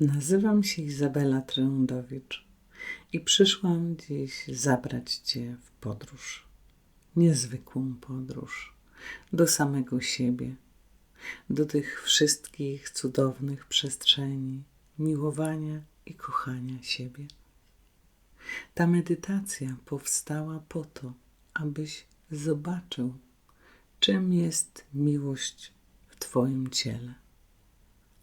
Nazywam się Izabela Trędowicz i przyszłam dziś zabrać Cię w podróż. Niezwykłą podróż do samego siebie, do tych wszystkich cudownych przestrzeni miłowania i kochania siebie. Ta medytacja powstała po to, abyś zobaczył, czym jest miłość w Twoim ciele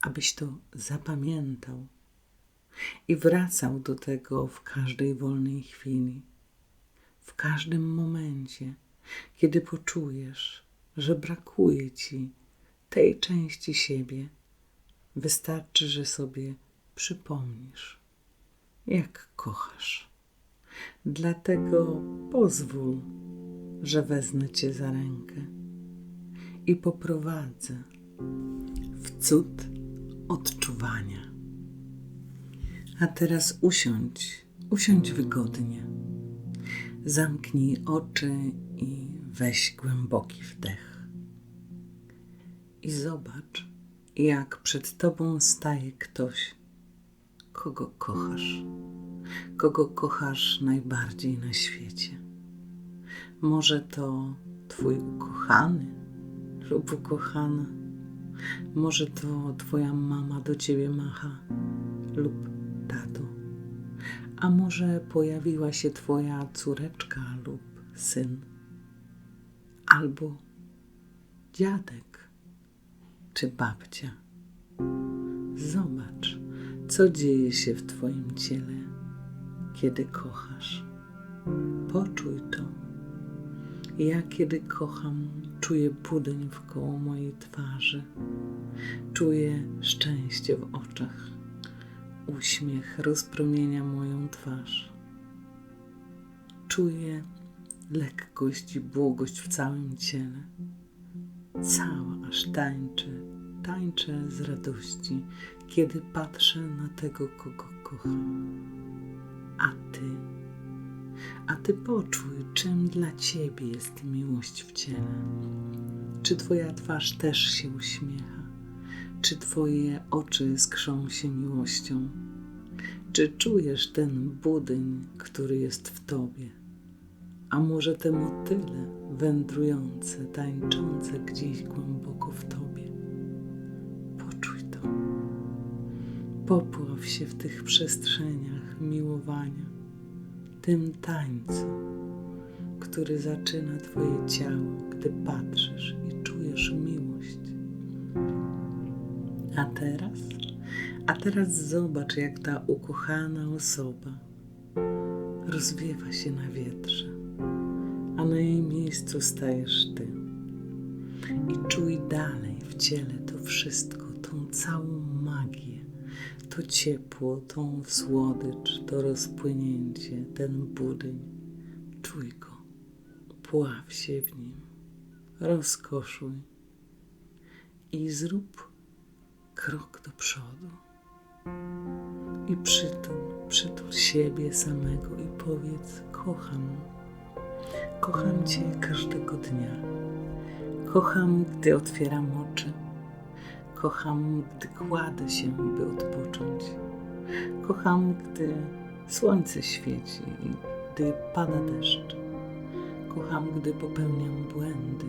abyś to zapamiętał i wracał do tego w każdej wolnej chwili, w każdym momencie, kiedy poczujesz, że brakuje ci tej części siebie, wystarczy, że sobie przypomnisz, jak kochasz. Dlatego pozwól, że wezmę cię za rękę i poprowadzę w cud odczuwania. A teraz usiądź, usiądź wygodnie. Zamknij oczy i weź głęboki wdech. I zobacz, jak przed tobą staje ktoś, kogo kochasz, kogo kochasz najbardziej na świecie. Może to Twój ukochany lub ukochana może to Twoja mama do Ciebie macha lub tato. A może pojawiła się Twoja córeczka lub syn. Albo dziadek czy babcia. Zobacz, co dzieje się w Twoim ciele, kiedy kochasz. Poczuj to. Ja, kiedy kocham, Czuję budyń wkoło mojej twarzy. Czuję szczęście w oczach. Uśmiech rozpromienia moją twarz. Czuję lekkość i błogość w całym ciele. Cała aż tańczę, tańczę z radości, kiedy patrzę na tego, kogo kocham. A ty? A ty poczuj, czym dla ciebie jest miłość w ciele. Czy twoja twarz też się uśmiecha? Czy twoje oczy skrzą się miłością? Czy czujesz ten budyń, który jest w tobie? A może te motyle wędrujące, tańczące gdzieś głęboko w tobie? Poczuj to. Popław się w tych przestrzeniach miłowania tym tańcu, który zaczyna Twoje ciało, gdy patrzysz i czujesz miłość. A teraz? A teraz zobacz, jak ta ukochana osoba rozwiewa się na wietrze, a na jej miejscu stajesz Ty. I czuj dalej w ciele to wszystko, tą całą magię to ciepło, tą słodycz, to rozpłynięcie, ten budyń. Czuj go, pław się w nim, rozkoszuj i zrób krok do przodu. I przytul, przytul siebie samego i powiedz: Kocham, kocham Cię każdego dnia. Kocham, gdy otwieram oczy Kocham, gdy kładę się, by odpocząć. Kocham, gdy słońce świeci i gdy pada deszcz. Kocham, gdy popełniam błędy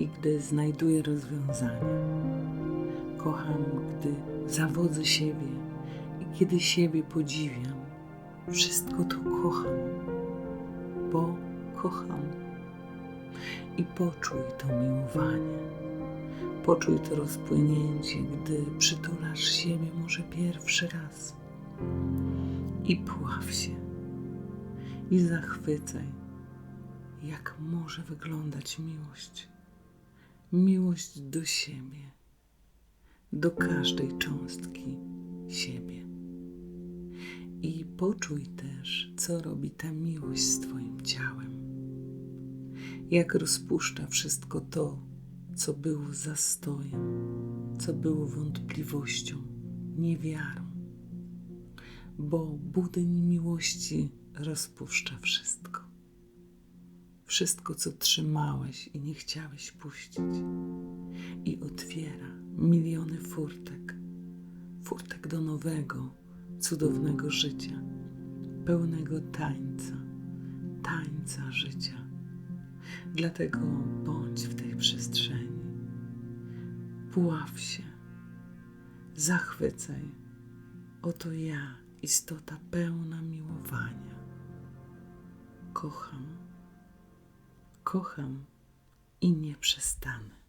i gdy znajduję rozwiązania. Kocham, gdy zawodzę siebie i kiedy siebie podziwiam. Wszystko to kocham, bo kocham. I poczuj to miłowanie Poczuj to rozpłynięcie, gdy przytulasz siebie może pierwszy raz. I pław się. I zachwycaj, jak może wyglądać miłość. Miłość do siebie, do każdej cząstki siebie. I poczuj też, co robi ta miłość z Twoim ciałem. Jak rozpuszcza wszystko to, co było zastojem, co było wątpliwością, niewiarą, bo budyń miłości rozpuszcza wszystko. Wszystko, co trzymałeś i nie chciałeś puścić, i otwiera miliony furtek, furtek do nowego, cudownego życia, pełnego tańca, tańca życia. Dlatego przestrzeni. Pław się, zachwycaj. Oto ja, istota pełna miłowania. Kocham, kocham i nie przestanę.